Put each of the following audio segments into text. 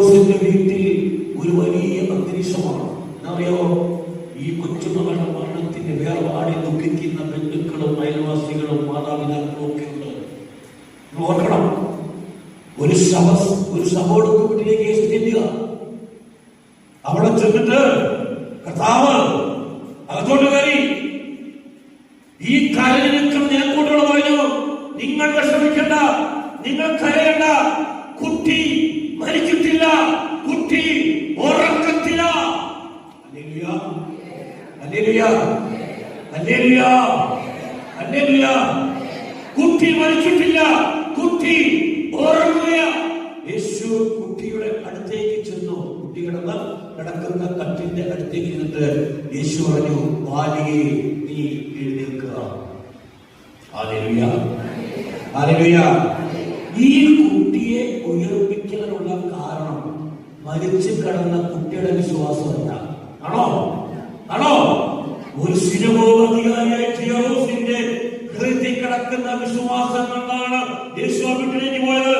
വീട്ടിൽ ഒരു വലിയ അന്തരീക്ഷമാണ്. അറിയോ ഈ കൊച്ചുമകളുടെ മരണത്തിന്റെ വേർപാടി ദുഃഖിക്കുന്ന ബന്ധുക്കളും അയൽവാസികളും മാതാപിതാക്കളും ഒക്കെ ഉണ്ട്. ഓർക്കണം. ഒരു സഭ ഒരു ശവോടൊക്കെ വീട്ടിലേക്ക് ചെല്ലുക അവിടെ ചെന്നിട്ട് കർത്താവ് അകത്തോട്ട് കയറി. ഈ കരഞ്ഞു നിൽക്കുന്ന ജനക്കൂട്ടുകൾ പറഞ്ഞു നിങ്ങൾ വിഷമിക്കണ്ട നിങ്ങൾ കരയണ്ട. കുട്ടി മരിച്ചിട്ടില്ല കുട്ടി ഉറക്കത്തില. കുട്ടി മരിച്ചിട്ടില്ല. കുട്ടി യേശു കുട്ടിയുടെ അടുത്തേക്ക് ചെന്നു. കുട്ടി കിടന്ന് കിടക്കുന്ന കട്ടിന്റെ അടുത്തേക്ക് ചെന്നിട്ട് യേശു പറഞ്ഞു ബാലിയെ നീ എഴുന്നേൽക്കുക. ഈ കുട്ടിയെ ഉയർപ്പിക്കാനുള്ള കാരണം മരിച്ചു കിടന്ന കുട്ടിയുടെ വിശ്വാസമല്ല ആണോ? ആണോ? ഒരു സിനിമോപതിയായ ഹൃദയത്തിൽ കിടക്കുന്ന വിശ്വാസം കൊണ്ടാണ് യേശു വീട്ടിലേക്ക് പോയത്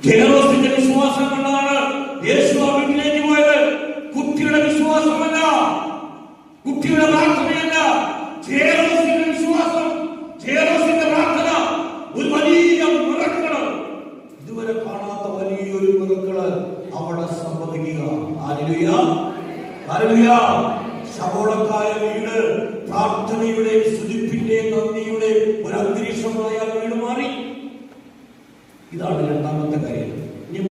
ജെറോസിന്റെ വിശ്വാസം കൊണ്ടാണ് യേശു ആ വീട്ടിലേക്ക് പോയത് കുട്ടിയുടെ വിശ്വാസമല്ല കുട്ടിയുടെ പ്രാർത്ഥനയല്ല ജെറോസിന്റെ വിശ്വാസം ജെറോസിന്റെ പ്രാർത്ഥന ഒരു വലിയ മിറക്കൾ ഇതുവരെ കാണാത്ത വലിയൊരു മിറക്കൾ അവിടെ സംഭവിക്കുക ശവോളക്കായ വീട് പ്രാർത്ഥനയുടെ സ്തുതിപ്പിന്റെ നന്ദിയുടെ ഒരു അന്തരീക്ഷമായ വീട് മാറി. ഇതാണ് രണ്ടാമത്തെ കാര്യം.